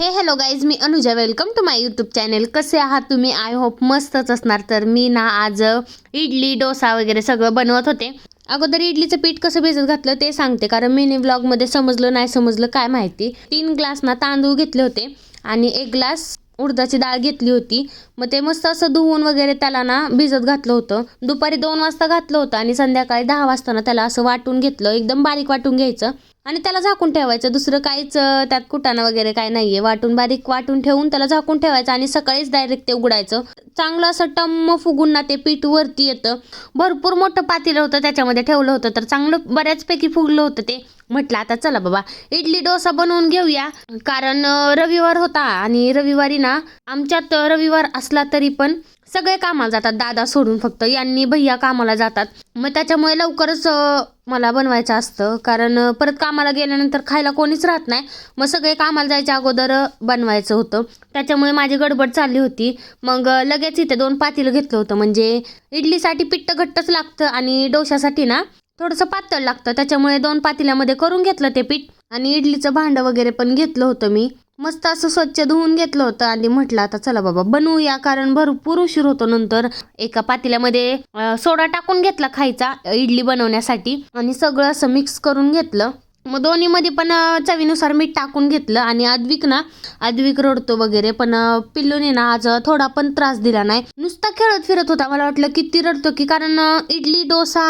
हे hello guys me Anuja. Welcome to my YouTube channel कसे आहात तुम्ही? आय होप मस्तच असणार. तर मी ना आज इडली डोसा वगैरे सगळं बनवत होते. अगोदर इडलीचं पीठ कसं भिजत घातलं ते सांगते कारण मिनी ब्लॉगमध्ये समजलं नाही समजलं काय माहिती. तीन ग्लास ना तांदूळ घेतले होते आणि एक ग्लास उडदाची डाळ घेतली होती. मग ते मस्त असं धुवून वगैरे त्याला ना भिजत घातलं होतं. दुपारी दोन वाजता घातलं होतं आणि संध्याकाळी दहा वाजता ना त्याला असं वाटून घेतलं. एकदम बारीक वाटून घ्यायचं. आणि त्याला झाकून ठेवायचं. दुसरं काहीच त्यात कुटाणं वगैरे काय नाहीये. वाटून बारीक वाटून ठेवून त्याला झाकून ठेवायचं आणि सकाळीच डायरेक्ट ते उघडायचं. चांगलं असं टम्म फुगून ना ते पीठ वरती येतं. भरपूर मोठं पातेलं होतं त्याच्यामध्ये ठेवलं होतं. तर चांगलं बऱ्याचपैकी फुगलं होतं ते. म्हटलं आता चला बाबा इडली डोसा बनवून घेऊया. कारण रविवार होता आणि रविवारी ना आमच्यात रविवार असला तरी पण सगळे कामाला जातात दादा सोडून फक्त यांनी भैया कामाला जातात. मग त्याच्यामुळे लवकरच मला बनवायचं असतं. कारण परत कामाला गेल्यानंतर खायला कोणीच राहत नाही. मग सगळे कामाला जायच्या अगोदर बनवायचं होतं. त्याच्यामुळे माझी गडबड चालली होती. मग लगेच इथे दोन पातेलं घेतलं होतं. म्हणजे इडलीसाठी पिट्ट घट्टच लागतं आणि डोशासाठी ना थोडंसं पातळ लागतं. त्याच्यामुळे दोन पातेल्यामध्ये करून घेतलं ते पीठ. आणि इडलीचं भांडं वगैरे पण घेतलं होतं मी. मस्त असं स्वच्छ धुवून घेतलं होतं आणि म्हटलं आता चला बाबा बनवूया. कारण भरपूर उशीर होतो नंतर. एका पातेल्यामध्ये सोडा टाकून घेतला खायचा इडली बनवण्यासाठी. आणि सगळं असं मिक्स करून घेतलं. मग दोन्हीमध्ये पण चवीनुसार मीठ टाकून घेतलं. आणि अद्विक ना अद्विक रडतो वगैरे पण पिल्लूने ना आज थोडा पण त्रास दिला नाही. नुसता खेळत फिरत होता. मला वाटलं किती रडतो की कारण इडली डोसा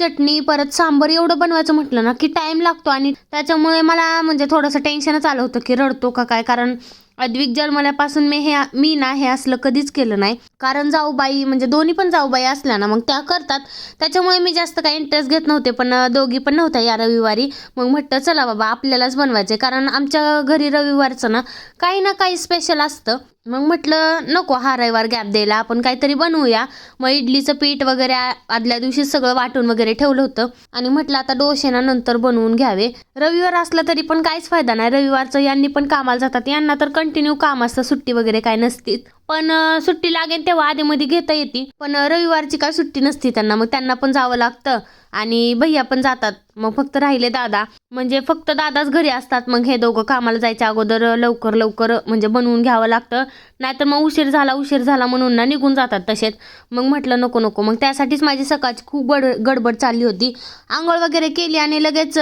चटणी परत सांबर एवढं बनवायचं म्हटलं ना की टाईम लागतो आणि त्याच्यामुळे मला म्हणजे थोडंसं टेन्शनच आलं होतं की रडतो का काय? कारण अद्विक जन्मल्यापासून मी हे मी ना हे असलं कधीच केलं नाही. कारण जाऊबाई म्हणजे दोन्ही पण जाऊबाई असल्या ना मग त्या करतात. त्याच्यामुळे मी जास्त काही इंटरेस्ट घेत नव्हते पण दोघी पण नव्हत्या या रविवारी. मग म्हटलं चला बाबा आपल्यालाच बनवायचे कारण आमच्या घरी रविवारचं ना काही ना काही स्पेशल असतं. मग म्हटलं नको हा रविवार गॅप द्यायला आपण काहीतरी बनवूया. मग इडलीचं पीठ वगैरे आदल्या दिवशी सगळं वाटून वगैरे ठेवलं होतं. आणि म्हटलं आता डोसे ना नंतर बनवून घ्यावे. रविवार असला तरी पण काहीच फायदा नाही. रविवारचं यांनी पण कामाला जातात. यांना तर कंटिन्यू काम असतं सुट्टी वगैरे काय नसतीच. पण सुट्टी लागेल तेव्हा आधीमध्ये घेता येते. पण रविवारची काय सुट्टी नसती त्यांना. मग त्यांना पण जावं लागतं. आणि भैया पण जातात. मग फक्त राहिले दादा. म्हणजे फक्त दादाच घरी असतात. मग हे दोघं कामाला जायच्या अगोदर लवकर लवकर म्हणजे बनवून घ्यावं लागतं. नाहीतर मग उशीर झाला उशीर झाला म्हणून ना निघून जातात तसेच. मग म्हटलं नको नको. मग त्यासाठीच माझी सकाळची खूप गड गडबड चालली होती. आंघोळ वगैरे केली आणि लगेच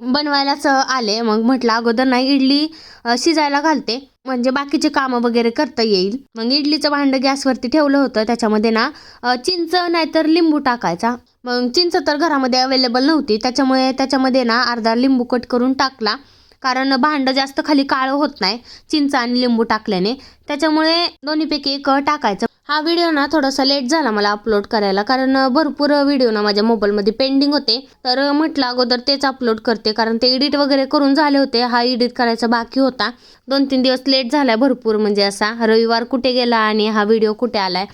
बनवायलाच आले. मग म्हटलं अगोदर नाही इडली शिजायला घालते. म्हणजे बाकीचे कामं वगैरे करता येईल. मग इडलीचं भांडं गॅसवरती ठेवलं होतं. त्याच्यामध्ये ना चिंच नाहीतर लिंबू टाकायचा. मग चिंच तर घरामध्ये अवेलेबल नव्हती. त्याच्यामुळे त्याच्यामध्ये ना अर्धा लिंबू कट करून टाकला. कारण भांडं जास्त खाली काळं होत नाही चिंच आणि लिंबू टाकल्याने. त्याच्यामुळे दोन्हीपैकी एक टाकायचं. हा व्हिडिओ ना थोडासा लेट झाला मला अपलोड करायला कारण भरपूर व्हिडिओ ना माझ्या मोबाईलमध्ये पेंडिंग होते. तर म्हटलं अगोदर तेच अपलोड करते कारण ते एडिट वगैरे करून झाले होते. हा एडिट करायचा बाकी होता. दोन तीन दिवस लेट झाला भरपूर म्हणजे असा रविवार कुठे गेला आणि हा व्हिडिओ कुठे आलाय.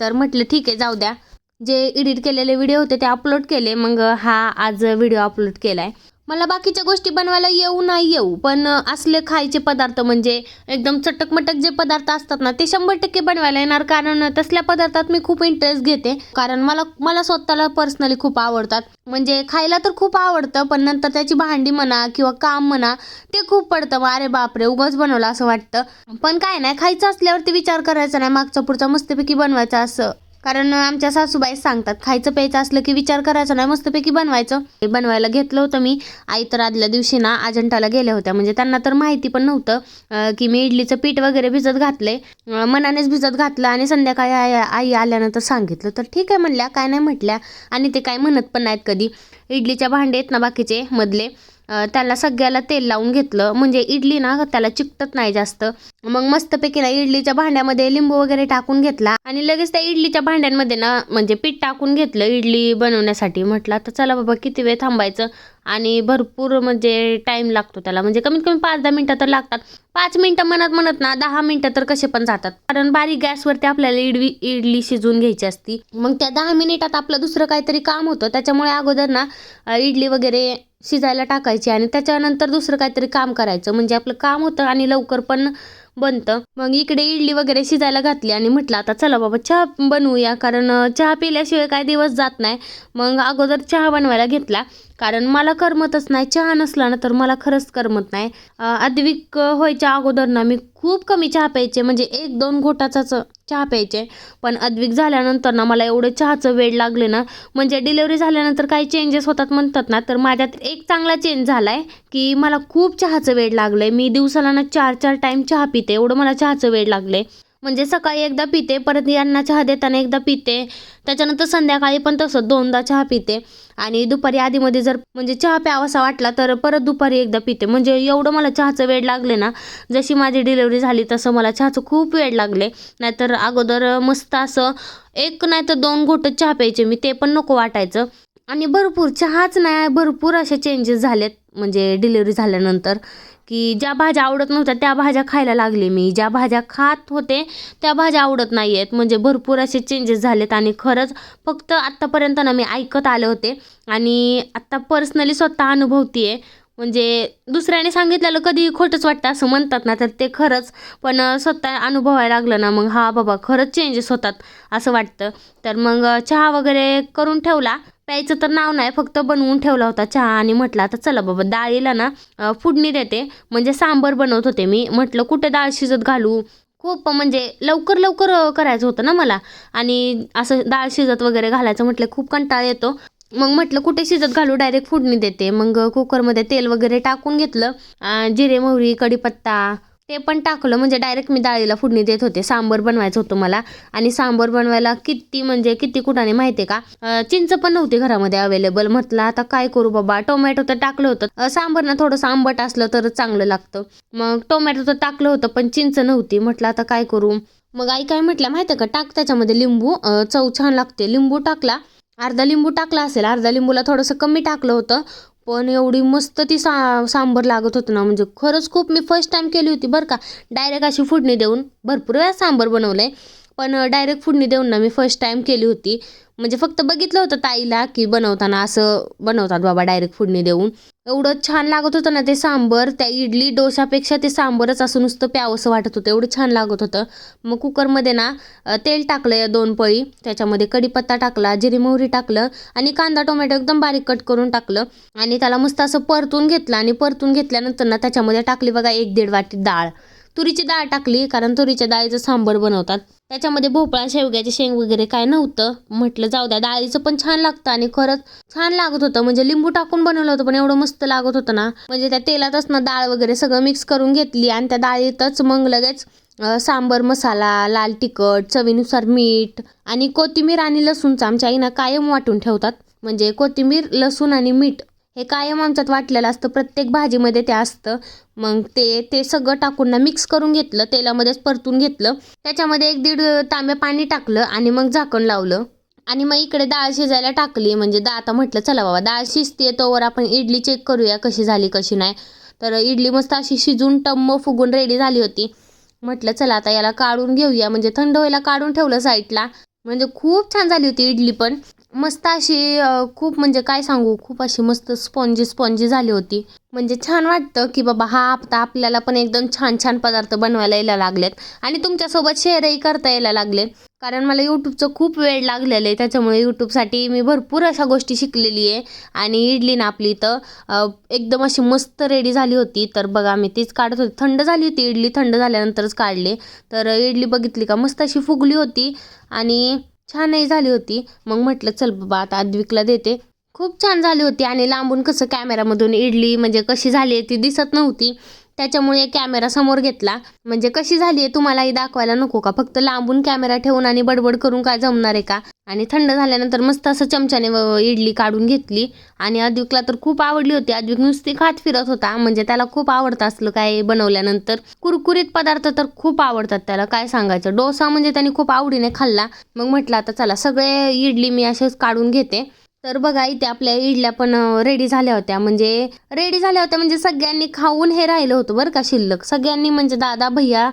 तर म्हटलं ठीक आहे जाऊ द्या. जे एडिट केलेले व्हिडिओ होते ते अपलोड केले मग हा आज व्हिडिओ अपलोड केलाय. मला बाकीच्या गोष्टी बनवायला येऊ नाही येऊ पण असले खायचे पदार्थ म्हणजे एकदम चटकमटक जे पदार्थ असतात ना ते शंभर टक्के बनवायला येणार. कारण तसल्या पदार्थात मी खूप इंटरेस्ट घेते. कारण मला मला स्वतःला पर्सनली खूप आवडतात. म्हणजे खायला तर खूप आवडतं पण नंतर त्याची भांडी म्हणा किंवा काम म्हणा ते खूप पडतं. अरे बापरे उगाच बनवलं असं वाटतं. पण काय नाही खायचं असल्यावरती विचार करायचा नाही. मागचा पुढचा मस्तपैकी बनवायचा असं. कारण आमच्या सासूबाई सांगतात खायचं प्यायचं असलं की विचार करायचा नाही मस्तपैकी बनवायचं. हे बनवायला घेतलं होतं मी आई तर आदल्या दिवशी ना अजंठाला गेल्या होत्या. म्हणजे त्यांना तर माहिती पण नव्हतं की मी इडलीचं पीठ वगैरे भिजत घातलंय. मनानेच भिजत घातलं आणि संध्याकाळी आई आई आल्यानंतर सांगितलं तर ठीक आहे म्हणल्या काय नाही म्हटल्या. आणि ते काय म्हणत पण नाहीत कधी. इडलीच्या भांडे आहेत ना बाकीचे मधले त्याला सगळ्याला तेल लावून घेतलं. म्हणजे इडली ना त्याला चिकटत नाही जास्त. मग मस्तपैकी ना इडलीच्या भांड्यामध्ये लिंबू वगैरे टाकून घेतला. आणि लगेच त्या इडलीच्या भांड्यांमध्ये ना म्हणजे पीठ टाकून घेतलं इडली बनवण्यासाठी. म्हटलं तर चला बाबा किती वेळ थांबायचं? आणि भरपूर म्हणजे टाईम लागतो त्याला. म्हणजे कमीत कमी पाच दहा मिनटं तर लागतात. पाच मिनटं म्हणत म्हणत ना दहा मिनटं तर कसे पण जातात. कारण बारीक गॅसवरती आपल्याला इडवी इडली शिजवून घ्यायची असती. मग त्या दहा मिनिटात आपलं दुसरं काहीतरी काम होतं. त्याच्यामुळे अगोदर ना इडली वगैरे शिजायला टाकायची आणि त्याच्यानंतर दुसरं काहीतरी काम करायचं. म्हणजे आपलं काम होतं आणि लवकर पण बनतं. मग इकडे इडली वगैरे शिजायला घातली आणि म्हटलं आता चला बाबा चहा बनवूया. कारण चहा पिल्याशिवाय काय दिवस जात नाही. मग अगोदर चहा बनवायला घेतला. कारण मला करमतच नाही चहा नसला ना तर मला खरंच करमत नाही. अं, आद्विक व्हायच्या अगोदर ना मी खूप कमी चहा प्यायचे म्हणजे एक दोन घोटाचाच चहा प्यायचे. पण अद्विक झाल्यानंतर ना मला एवढं चहाचं वेळ लागले ना म्हणजे डिलेवरी झाल्यानंतर काही चेंजेस होतात म्हणतात ना तर माझ्यात एक चांगला चेंज झाला आहे की मला खूप चहाचं वेळ लागलं आहे मी दिवसाला ना चार चार टाईम चहा पिते एवढं मला चहाचं वेळ लागलं आहे म्हणजे सकाळी एकदा पिते परत यांना चहा देताना एकदा पिते. त्याच्यानंतर संध्याकाळी पण तसं दोनदा चहा पिते. आणि दुपारी आधीमध्ये जर म्हणजे चहा प्यावासा वाटला तर परत दुपारी एकदा पिते. म्हणजे एवढं मला चहाचं वेळ लागले ना जशी माझी डिलेवरी झाली तसं मला चहाचं खूप वेळ लागले. नाहीतर अगोदर मस्त असं एक नाही तर दोन घोटं चहा प्यायचे मी ते पण नको वाटायचं. आणि भरपूर चहाच नाही भरपूर असे चेंजेस झालेत. म्हणजे डिलेवरी झाल्यानंतर की ज्या भाज्या आवडत नव्हत्या त्या भाज्या खायला लागले मी. ज्या भाज्या खात होते त्या भाज्या आवडत नाही आहेत म्हणजे भरपूर असे चेंजेस झालेत आणि खरंच फक्त आत्तापर्यंत ना मी ऐकत आले होते. आणि आत्ता पर्सनली स्वतः अनुभवती आहे म्हणजे दुसऱ्याने सांगितलेलं कधी खोटंच वाटतं असं म्हणतात ना तर ते खरंच. पण स्वतः अनुभवायला लागलं ना मग हा बाबा खरंच चेंजेस होतात असं वाटतं. तर मग चहा वगैरे करून ठेवला. प्यायचं तर नाव नाही फक्त बनवून ठेवला होता चहा आणि म्हटलं आता चला बाबा डाळीला ना फुडणी देते. म्हणजे सांबर बनवत होते मी. म्हटलं कुठे डाळ शिजत घालू? खूप म्हणजे लवकर लवकर करायचं होतं ना मला. आणि असं डाळ शिजत वगैरे घालायचं म्हटलं खूप कंटाळा येतो. मग म्हटलं कुठे शिजत घालू? डायरेक्ट फुडणी देते. मग कुकरमध्ये तेल वगैरे टाकून घेतलं. जिरे मोहरी कढीपत्ता ते पण टाकलं. म्हणजे डायरेक्ट मी डाळीला फोडणी देत होते. सांबर बनवायचं होतं मला. आणि सांबर बनवायला किती म्हणजे किती कुठाने माहिती आहे का चिंच पण नव्हती घरामध्ये अवेलेबल म्हटलं आता काय करू बाबा? टोमॅटो तर टाकलं होतं. सांबर ना थोडंसं आंबट असलं तर चांगलं लागतं. मग टोमॅटो तर टाकलं होतं पण चिंच नव्हती. म्हटलं आता काय करू? मग आई काय म्हटलं माहिती आहे का? टाक त्याच्यामध्ये लिंबू. चव छान लागते. लिंबू टाकला. अर्धा लिंबू टाकला असेल. अर्धा लिंबूला थोडंसं कमी टाकलं होतं. पण एवढी मस्त ती सा सांबर लागत होतं ना. म्हणजे खरंच खूप मी फर्स्ट टाईम केली होती बरं का. डायरेक्ट अशी फोडणी देऊन भरपूर वेळा सांबर बनवलं आहे पण डायरेक्ट फुडणी देऊन ना मी फर्स्ट टाईम केली होती. म्हणजे फक्त बघितलं होतं ताईला की बनवताना असं बनवतात बाबा डायरेक्ट फुडणी देऊन. एवढं छान लागत होतं ना ते सांबर त्या इडली डोशापेक्षा ते सांबरच असं नुसतं प्यावंसं वाटत होतं. एवढं छान लागत होतं. मग कुकरमध्ये ना तेल टाकलं दोन पळी. त्याच्यामध्ये कढीपत्ता टाकला जिरी मोहरी टाकलं आणि कांदा टोमॅटो एकदम बारीक कट करून टाकलं. आणि त्याला मस्त असं परतून घेतलं आणि परतून घेतल्यानंतर ना त्याच्यामध्ये टाकली बघा एक दीड वाटी डाळ. तुरीची डाळ टाकली कारण तुरीच्या डाळीचं सांबर बनवतात. त्याच्यामध्ये भोपळा शेवग्याचे शेंग वगैरे काय नव्हतं. म्हटलं जाऊ द्या डाळीचं पण छान लागतं आणि खरंच छान लागत होतं. म्हणजे लिंबू टाकून बनवलं होतं पण एवढं मस्त लागत होतं ना. म्हणजे त्या तेलातच ना डाळ वगैरे सगळं मिक्स करून घेतली आणि त्या डाळीतच मग लगेच सांबर मसाला लाल तिखट चवीनुसार मीठ आणि कोथिंबीर आणि लसूणचं आमच्या आईना कायम वाटून ठेवतात. म्हणजे कोथिंबीर लसूण आणि मीठ हे कायम आमच्यात वाटलेलं असतं. प्रत्येक भाजीमध्ये ते असतं. मग ते ते सगळं टाकून ना मिक्स करून घेतलं तेलामध्येच परतून घेतलं. त्याच्यामध्ये एक दीड तांबे पाणी टाकलं आणि मग झाकण लावलं. आणि मग इकडे डाळ शिजायला टाकली. म्हणजे दा आता म्हटलं चला बाबा डाळ शिजते तोवर आपण इडली चेक करूया कशी झाली कशी नाही. तर इडली मस्त अशी शिजून टम्म फुगून रेडी झाली होती. म्हटलं चला आता याला काढून घेऊया. म्हणजे थंड व्हायला काढून ठेवलं साईडला म्हणजे खूप छान झाली होती इडली पण. मस्त अशी खूप म्हणजे काय सांगू खूप अशी मस्त स्पॉन्जी स्पॉन्जी झाली होती. म्हणजे छान वाटतं की बाबा हा आता आपल्याला पण एकदम छान छान पदार्थ बनवायला यायला लागलेत. आणि तुमच्यासोबत शेअरही करता यायला लागले. कारण मला यूट्यूबचं खूप वेळ लागलेलं आहे. त्याच्यामुळे यूट्यूबसाठी मी भरपूर अशा गोष्टी शिकलेली आहे. आणि इडली ना आपली तर एकदम अशी मस्त रेडी झाली होती. तर बघा मी तीच काढत होती. थंड झाली होती इडली थंड झाल्यानंतरच काढले. तर इडली बघितली का मस्त अशी फुगली होती. आणि छानही झाली होती. मग म्हटलं चल बाबा आता अद्विकला देते. खूप छान झाली होती आणि लांबून कसं कॅमेरामधून इडली म्हणजे कशी झाली आहे ती दिसत नव्हती. त्याच्यामुळे कॅमेरा समोर घेतला. म्हणजे कशी झाली आहे तुम्हालाही दाखवायला नको का? फक्त लांबून कॅमेरा ठेवून आणि बडबड करून काय जमणार आहे का? आणि थंड झाल्यानंतर मस्त असं चमच्याने व- इडली काढून घेतली. आणि अद्विकला तर खूप आवडली होती. अद्विक नुसती खात फिरत होता. म्हणजे त्याला खूप आवडतं असलं काय बनवल्यानंतर. कुरकुरीत पदार्थ तर खूप आवडतात त्याला. काय सांगायचं? डोसा म्हणजे त्याने खूप आवडीने खाल्ला. मग म्हटलं आता चला सगळे इडली मी असेच काढून घेते. तर बघा इथे आपल्या इडल्या पण रेडी झाल्या होत्या. म्हणजे रेडी झाल्या होत्या म्हणजे सगळ्यांनी खाऊन हे राहिलं होतं बरं का शिल्लक. सगळ्यांनी म्हणजे दादा भैया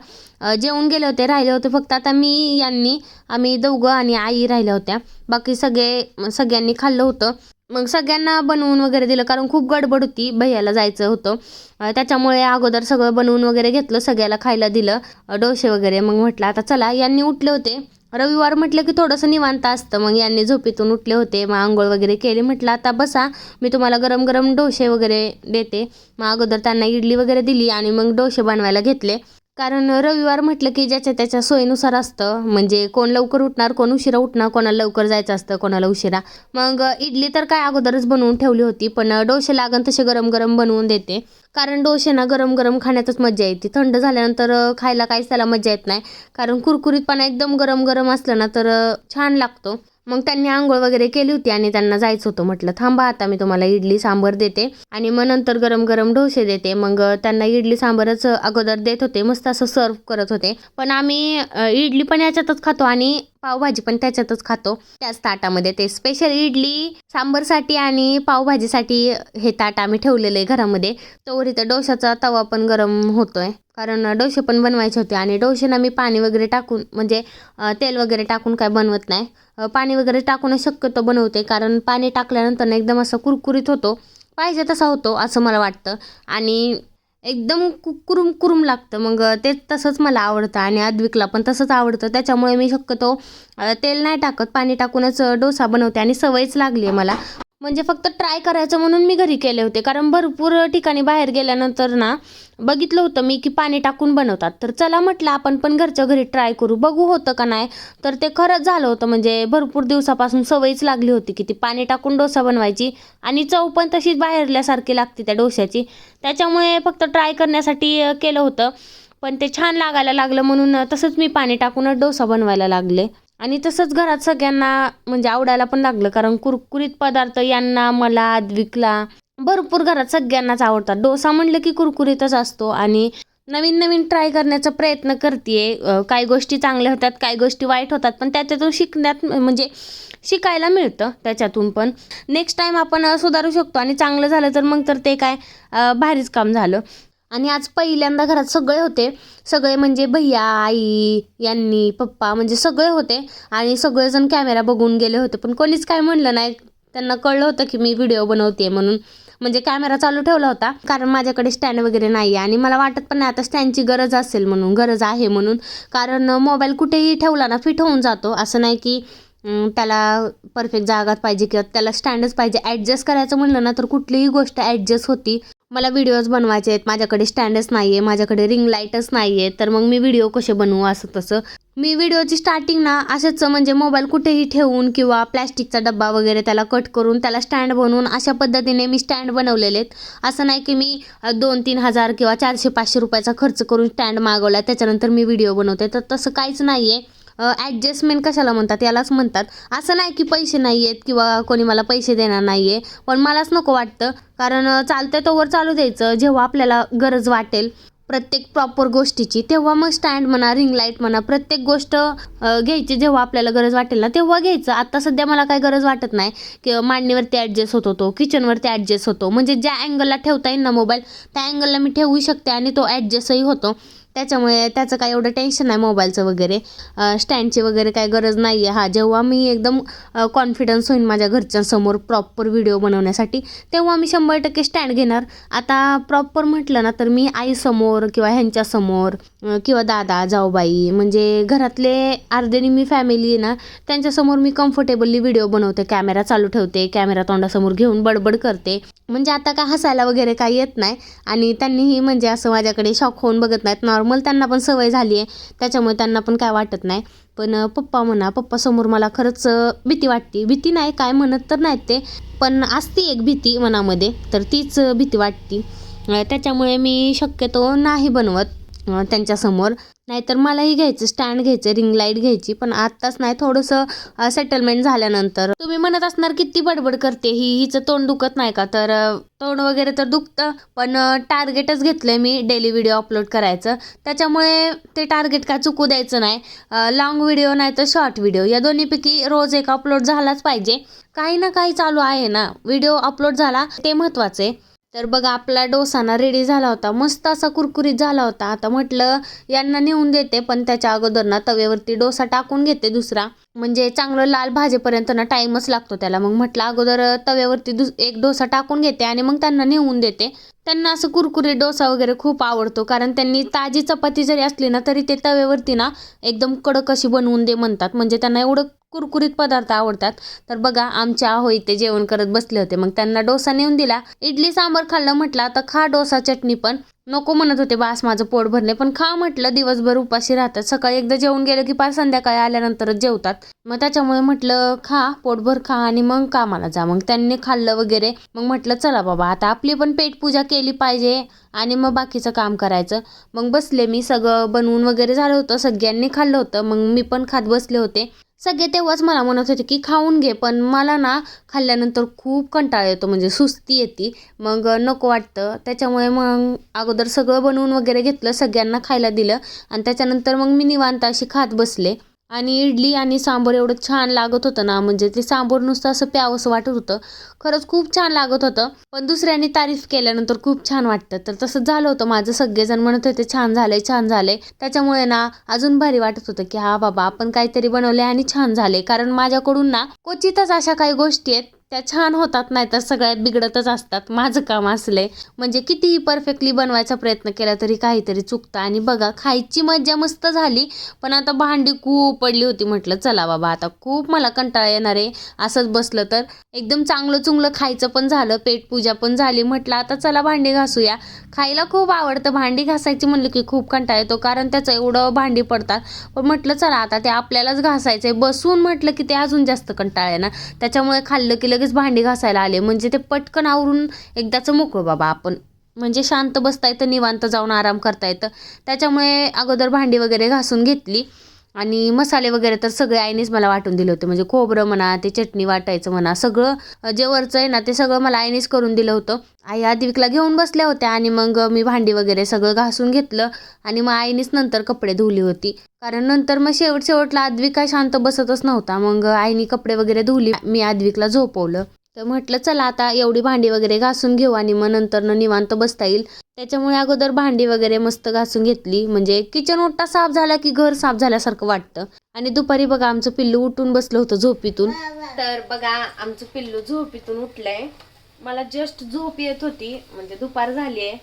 जेवून गेले होते राहिले होते. फक्त आता मी यांनी आम्ही दोघं आणि आई राहिल्या होत्या. बाकी सगळे सगळ्यांनी खाल्लं होतं. मग सगळ्यांना बनवून वगैरे दिलं कारण खूप गडबड होती भैयाला जायचं होतं. त्याच्यामुळे अगोदर सगळं बनवून वगैरे घेतलं सगळ्याला खायला दिलं डोसे वगैरे. मग म्हटलं आता चला यांनी उठले होते. रविवार म्हटलं की थोडंसं निवांत असतं. मग यांनी झोपेतून उठले होते मग आंघोळ वगैरे केली. म्हटलं आता बसा मी तुम्हाला गरम गरम डोसे वगैरे देते. मग अगोदर त्यांना इडली वगैरे दिली आणि मग डोसे बनवायला घेतले. कारण रविवार म्हटलं की ज्याच्या त्याच्या सोयीनुसार असतं. म्हणजे कोण लवकर उठणार कोण उशिरा उठणार कोणाला लवकर जायचं असतं कोणाला उशिरा. मग इडली तर काय अगोदरच बनवून ठेवली होती पण डोसे लागन तसे गरम गरम बनवून देते. कारण डोसे ना गरम गरम खाण्यातच मजा येते. थंड झाल्यानंतर खायला काहीच त्याला मजा येत नाही. कारण कुरकुरीतपणा एकदम गरम गरम असलं ना तर छान लागतो. मग त्यांनी आंघोळ वगैरे केली होती आणि त्यांना जायचं होतं. म्हटलं थांबा आता मी तुम्हाला इडली सांबर देते. आणि मग नंतर गरम गरम डोसे देते. मग त्यांना इडली सांबरच अगोदर देत होते. मस्त असं सर्व करत होते. पण आम्ही इडली पण याच्यातच खातो आणि पावभाजी पण त्याच्यातच खातो. त्याच ताटामध्ये ते स्पेशल इडली सांबरसाठी आणि पावभाजीसाठी हे ताट आम्ही ठेवलेलं आहे घरामध्ये. तोवर इथं डोशाचा तवा पण गरम होतोय. कारण डोसे पण बनवायचे होते आणि डोशेना मी पाणी वगैरे टाकून म्हणजे तेल वगैरे टाकून काय बनवत नाही. पाणी वगैरे टाकूनच शक्यतो बनवते कारण पाणी टाकल्यानंतर एकदम असा कुरकुरीत होतो. पाहिजे तसा होतो असं मला वाटतं. आणि एकदम कुकुरुम कुरुम लागतं. मग ते तसंच मला आवडतं आणि अद्विकला पण तसंच आवडतं. त्याच्यामुळे मी शक्यतो तेल नाही टाकत पाणी टाकूनच डोसा बनवते आणि सवयच लागली आहे मला. म्हणजे फक्त ट्राय करायचं म्हणून मी घरी केले होते. कारण भरपूर ठिकाणी बाहेर गेल्यानंतर ना बघितलं होतं मी की पाणी टाकून बनवतात. तर चला म्हटलं आपण पण घरच्या घरी ट्राय करू. बघू होतं का नाही? तर ते खरंच झालं होतं. म्हणजे भरपूर दिवसापासून सवयच लागली होती की ती पाणी टाकून डोसा बनवायची. आणि चव पण तशीच बाहेरल्यासारखी लागते त्या डोश्याची. त्याच्यामुळे फक्त ट्राय करण्यासाठी केलं होतं. पण ते छान लागायला लागलं म्हणून तसंच मी पाणी टाकूनच डोसा बनवायला लागले. आणि तसंच घरात सगळ्यांना म्हणजे आवडायला पण लागलं कारण कुरकुरीत पदार्थ यांना मला द्विकला भरपूर घरात सगळ्यांनाच आवडतात. डोसा म्हणलं की कुरकुरीतच असतो आणि नवीन नवीन ट्राय करण्याचा प्रयत्न करते काही गोष्टी चांगल्या होतात काही गोष्टी वाईट होतात पण त्याच्यातून शिकण्यात म्हणजे शिकायला मिळतं त्याच्यातून पण. नेक्स्ट टाईम आपण सुधारू शकतो आणि चांगलं झालं तर मग तर ते काय भारीच काम झालं. आणि आज पहिल्यांदा घरात सगळे होते. सगळे म्हणजे भैया आई यांनी पप्पा म्हणजे सगळे होते आणि सगळेजण कॅमेरा बघून गेले होते. पण कोणीच काय म्हणलं नाही. त्यांना कळलं होतं की मी व्हिडिओ बनवते म्हणून. म्हणजे कॅमेरा चालू ठेवला होता. कारण माझ्याकडे स्टँड वगैरे नाही आहे आणि मला वाटत पण नाही आता स्टँडची गरज असेल म्हणून गरज आहे म्हणून. कारण मोबाईल कुठेही ठेवला ना फिट होऊन जातो. असं नाही की त्याला परफेक्ट जागात पाहिजे किंवा त्याला स्टँडच पाहिजे. ॲडजस्ट करायचं म्हणलं ना तर कुठलीही गोष्ट ॲडजस्ट होती. मला व्हिडिओज बनवायचे आहेत. माझ्याकडे स्टँडच नाही आहे माझ्याकडे रिंग लाईटच नाही आहे तर मग मी व्हिडिओ कसे बनवू असं तसं. मी व्हिडिओची स्टार्टिंग ना असंच म्हणजे मोबाईल कुठेही ठेवून किंवा प्लॅस्टिकचा डब्बा वगैरे त्याला कट करून त्याला स्टँड बनवून अशा पद्धतीने मी स्टँड बनवलेले आहेत. असं नाही की मी दोन तीन हजार किंवा चारशे पाचशे रुपयाचा खर्च करून स्टँड मागवला त्याच्यानंतर मी व्हिडिओ बनवते. तर तसं काहीच नाही आहे ॲडजस्टमेंट कशाला म्हणतात? यालाच म्हणतात. असं नाही की पैसे नाही आहेत किंवा कोणी मला पैसे देणार नाही आहे पण मलाच नको वाटतं. कारण चालतं तोवर चालू द्यायचं. जेव्हा आपल्याला गरज वाटेल प्रत्येक प्रॉपर गोष्टीची तेव्हा मग स्टँड म्हणा रिंग लाइट म्हणा प्रत्येक गोष्ट घ्यायची जेव्हा आपल्याला गरज वाटेल ना तेव्हा घ्यायचं. आता सध्या मला काही गरज वाटत नाही. की मांडणीवरती ॲडजस्ट होत होतो किचनवरती ॲडजस्ट होतो. म्हणजे ज्या अँगलला ठेवता येईल ना मोबाईल त्या अँगलला मी ठेवू शकते आणि तो ॲडजस्टही होतो. त्याच्यामुळे त्याचं काय एवढं टेन्शन नाही मोबाईलचं वगैरे. स्टँडची वगैरे काय गरज नाही आहे हा जेव्हा मी एकदम कॉन्फिडन्स होईन माझ्या घरच्यांसमोर प्रॉपर व्हिडिओ बनवण्यासाठी तेव्हा मी शंभर टक्के स्टँड घेणार. आता प्रॉपर म्हटलं ना तर मी आईसमोर किंवा ह्यांच्यासमोर किंवा दादा जाऊबाई म्हणजे घरातले अर्धेनी मी फॅमिली आहे ना त्यांच्यासमोर मी कम्फर्टेबली व्हिडिओ बनवते कॅमेरा चालू ठेवते कॅमेरा तोंडासमोर घेऊन बडबड करते. म्हणजे आता काय हसायला वगैरे काही येत नाही आणि त्यांनीही म्हणजे असं माझ्याकडे शॉक होऊन बघत नाहीत. नॉर्मल त्यांना पण सवय झाली आहे. त्याच्यामुळे त्यांना पण काय वाटत नाही. पण पप्पा म्हणा पप्पासमोर मला खरंच भीती वाटते. भीती नाही काय म्हणत तर नाहीत ते. पण असती एक भीती मनामध्ये तर तीच भीती वाटती. त्याच्यामुळे मी शक्यतो नाही बनवत. त्यांच्यासमोर. नाहीतर मलाही घ्यायचं स्टँड घ्यायचं रिंग लाइट घ्यायची पण आत्ताच नाही थोडंसं सेटलमेंट झाल्यानंतर. तुम्ही म्हणत असणार किती बडबड करते ही? हिचं तोंड दुखत नाही का? तर तोंड वगैरे तर दुखतं पण टार्गेटच घेतलं मी डेली व्हिडिओ अपलोड करायचं. त्याच्यामुळे ते टार्गेट काय चुकू द्यायचं नाही. लॉंग व्हिडिओ नाही तर शॉर्ट व्हिडिओ या दोन्हीपैकी रोज एक अपलोड झालाच पाहिजे. काही ना काही चालू आहे ना. व्हिडिओ अपलोड झाला ते महत्त्वाचं आहे. तर बघा आपला डोसा ना रेडी झाला होता. मस्त असा कुरकुरीत झाला होता. आता म्हटलं यांना नेऊन देते पण त्याच्या अगोदर ना तव्यावरती डोसा टाकून घेते दुसरा. म्हणजे चांगलं लाल भाजेपर्यंत ना टाईमच लागतो त्याला. मग म्हटलं अगोदर तव्यावरती दुस एक डोसा टाकून घेते आणि मग त्यांना नेऊन देते. त्यांना असं कुरकुरीत डोसा वगैरे खूप आवडतो कारण त्यांनी ताजी चपाती जरी असली ना तरी ते तव्यावरती ना एकदम कडक अशी बनवून दे म्हणतात. म्हणजे त्यांना एवढं कुरकुरीत पदार्थ आवडतात. तर बघा आमच्या आहो इथे जेवण करत बसले होते. मग त्यांना डोसा नेऊन दिला. इडली सांबर खाल्लं म्हटलं तर खा डोसा चटणी पण. नको म्हणत होते बास माझं पोट भरले. पण खा म्हटलं दिवसभर उपाशी राहतात. सकाळी एकदा जेवून गेलं की पार संध्याकाळी आल्यानंतरच जेवतात. मग त्याच्यामुळे म्हटलं खा पोटभर खा आणि मग कामाला जा. मग त्यांनी खाल्लं वगैरे. मग म्हटलं चला बाबा आता आपली पण पेटपूजा केली पाहिजे आणि मग बाकीचं काम करायचं. मग बसले मी सगळं बनवून वगैरे झालं होतं. सगळ्यांनी खाल्लं होतं. मग मी पण खात बसले होते. सगळे तेव्हाच मला म्हणत होते की खाऊन घे पण मला ना खाल्ल्यानंतर खूप कंटाळा येतो म्हणजे सुस्ती येते. मग नको वाटतं. त्याच्यामुळे मग अगोदर सगळं बनवून वगैरे घेतलं सगळ्यांना खायला दिलं. आणि त्याच्यानंतर मग मी निवांत अशी खात बसले. आणि इडली आणि सांबर एवढं छान लागत होतं ना म्हणजे ते सांबर नुसतं असं प्यावंसं वाटत होतं. खरंच खूप छान लागत होतं. पण दुसऱ्यांनी तारीफ केल्यानंतर खूप छान वाटतं. तर तसं झालं होतं. माझं सगळेजण म्हणत होते छान झालंय छान झालंय. त्याच्यामुळे ना अजून भारी वाटत होतं की हा बाबा आपण काहीतरी बनवले आणि छान झाले कारण माझ्याकडून ना क्वचितच अशा काही गोष्टी आहेत त्या छान होतात नाही तर सगळ्या बिघडतच असतात. माझं काम असले म्हणजे कितीही परफेक्टली बनवायचा प्रयत्न केला तरी काहीतरी चुकतं. आणि बघा खायची मज्जा मस्त झाली पण आता भांडी खूप पडली होती. म्हटलं चला बाबा आता खूप मला कंटाळा येणार आहे. असंच बसलं तर एकदम चांगलं चुंगलं खायचं पण झालं पेटपूजा पण झाली. म्हटलं आता चला भांडी घासूया. खायला खूप आवडतं. भांडी घासायची म्हणलं की खूप कंटाळा येतो कारण त्याचं एवढं भांडी पडतात. पण म्हटलं चला आता ते आपल्यालाच घासायचं आहे बसून म्हटलं की ते अजून जास्त कंटाळा येणार. त्याच्यामुळे खाल्लं की लगेच भांडी घासायला आले. म्हणजे ते पटकन आवरून एकदाचं मोकळं बाबा आपण. म्हणजे शांत बसता येतं निवांत जाऊन आराम करता येतं त्याच्यामुळे अगोदर भांडी वगैरे घासून घेतली. आणि मसाले वगैरे तर सगळे आईनेच मला वाटून दिले होते. म्हणजे खोबरं म्हणा ते चटणी वाटायचं म्हणा सगळं जे वरचं आहे ना ते सगळं मला आईनेच करून दिलं होतं. आई आदिविकला घेऊन बसल्या होत्या आणि मग मी भांडी वगैरे सगळं घासून घेतलं आणि मग आईनेच नंतर कपडे धुवली होती. कारण नंतर मग शेवट शेवटला आद्विक काय शांत बसतच नव्हता. मग आईने कपडे वगैरे धुवली मी आद्विकला झोपवलं. तर म्हटलं चला आता एवढी भांडी वगैरे घासून घेऊ आणि मग नंतर न निवांत बसता येईल. त्याच्यामुळे अगोदर भांडी वगैरे मस्त घासून घेतली. म्हणजे किचन ओट्टा साफ झाला की घर साफ झाल्यासारखं वाटतं. आणि दुपारी बघा आमचं पिल्लू उठून बसलं होतं झोपीतून. तर बघा आमचं पिल्लू झोपीतून उठलंय. मला जस्ट झोप येत होती. म्हणजे दुपार झाली आहे.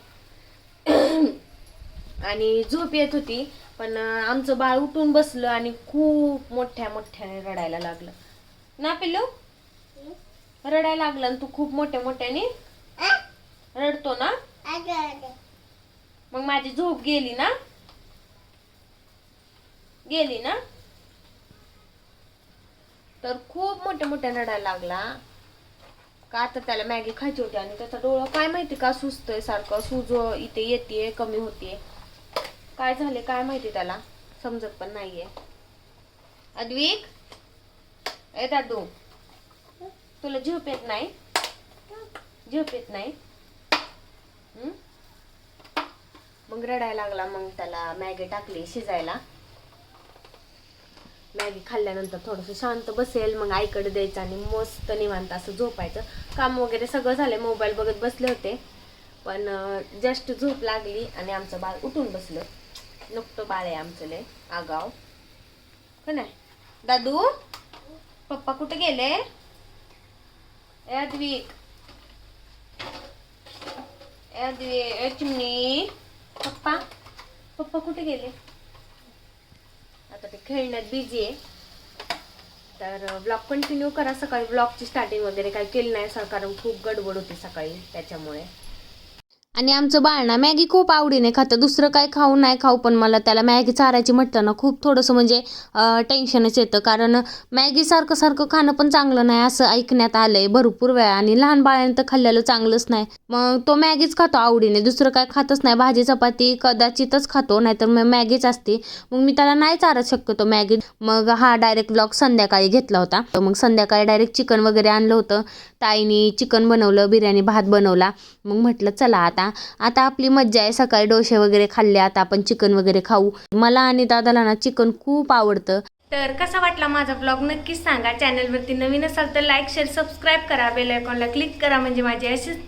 आणि झोप येत होती. पण आमचं बाळ उठून बसलं आणि खूप मोठ्या मोठ्याने रडायला लागलं. ना पिल्लू? रडायला लागलं आणि तू खूप मोठ्या मोठ्याने रडतो ना? मग माझी झोप गेली ना? गेली ना? तर खूप मोठ्या मोठ्या रडायला लागला. का तर त्याला मॅगी खायची होती आणि त्याचा डोळा काय माहिती का सुचतोय सारखं? सूज इथे येते कमी होते. काय झाले काय माहिती त्याला? समजत पण नाहीये. अद्विक? ए दादू. तुला झोप येत नाही? झोप येत नाही? मग रडायला लागला मग त्याला मॅगी टाकली शिजायला. मॅगी खाल्ल्यानंतर थोडंसं शांत बसेल मग आईकडे द्यायचं आणि मस्त निवांत असं झोपायचं. काम वगैरे सगळं झालंय मोबाईल बघत बसले होते. पण जस्ट झोप लागली आणि आमचं बाळ उठून बसलं. नुकतं बाळ आहे आमचं लय आगाव. हो नाही दादू? पप्पा कुठे गेले? Edwig. अद्विक चिमणी. पप्पा पप्पा कुठे गेले? आता ते खेळण्यात बिझी आहे. तर ब्लॉग कंटिन्यू करा. सकाळी ब्लॉगची स्टार्टिंग वगैरे काही केली नाही सर कारण खूप गडबड होती सकाळी त्याच्यामुळे. आणि आमचं बाळ ना मॅगी खूप आवडीने खातं. दुसरं काय खाऊ नाही खाऊ पण मला त्याला मॅगी चारायची म्हटलं ना खूप थोडंसं म्हणजे टेन्शनच येतं. कारण मॅगी सारखं सारखं खाणं पण चांगलं नाही असं ऐकण्यात आलं आहे भरपूर वेळा. आणि लहान बाळाने तर खाल्लेलं चांगलंच नाही. मग तो मॅगीच खातो आवडीने. दुसरं काय खातच नाही. भाजी चपाती कदाचितच खातो नाहीतर मग मॅगीच असते. मग मी त्याला नाही चारत शक्यतो मॅगी. मग हा डायरेक्ट ब्लॉग संध्याकाळी घेतला होता. तर मग संध्याकाळी डायरेक्ट चिकन वगैरे आणलं होतं. ताईनी चिकन बनवलं बिर्याणी भात बनवला. मग म्हटलं चला आता आता आपली मज्जा आहे. सकाळी डोसे वगैरे खाल्ले. आता आपण चिकन वगैरे खाऊ. मला आणि दादाला ना चिकन खूप आवडतं. तर कसा वाटला माझा ब्लॉग नक्कीच सांगा. चॅनलवरती नवीन असाल तर लाईक शेअर सबस्क्राईब करा. बेल आयकॉनला क्लिक करा. म्हणजे माझे असेच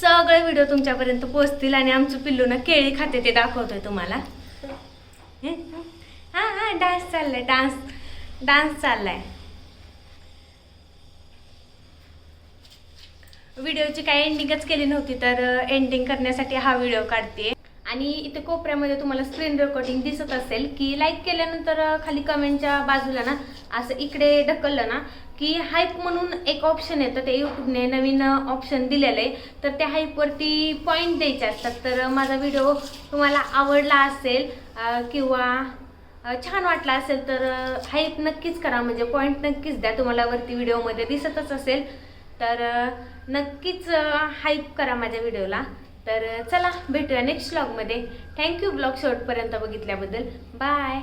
सगळे व्हिडिओ तुमच्यापर्यंत पोहोचतील आणि आमचं पिल्लू ना केळी खाते. ते दाखवतोय तुम्हाला. हां? हां? डान्स चाललाय. डान्स डान्स चाललाय. व्हिडिओची काही एंडिंगच केली नव्हती तर एंडिंग करण्यासाठी हा व्हिडिओ काढते. आणि इथे कोपऱ्यामध्ये तुम्हाला स्क्रीन रेकॉर्डिंग दिसत असेल की लाईक केल्यानंतर खाली कमेंटच्या बाजूला ना असं इकडे ढकललं ना की हाईप म्हणून एक ऑप्शन येतं ते यूट्यूबने नवीन ऑप्शन दिलेलं आहे. तर त्या हाईपवरती पॉईंट द्यायचे असतात. तर माझा व्हिडिओ तुम्हाला आवडला असेल किंवा छान वाटला असेल तर हाईप नक्कीच करा. म्हणजे पॉईंट नक्कीच द्या. तुम्हाला वरती व्हिडिओमध्ये दिसतच असेल. तर नक्कीच हाईप करा माझ्या व्हिडिओला. तर चला भेटूया नेक्स्ट ब्लॉगमध्ये थँक्यू ब्लॉग शेवटपर्यंत बघितल्याबद्दल. बाय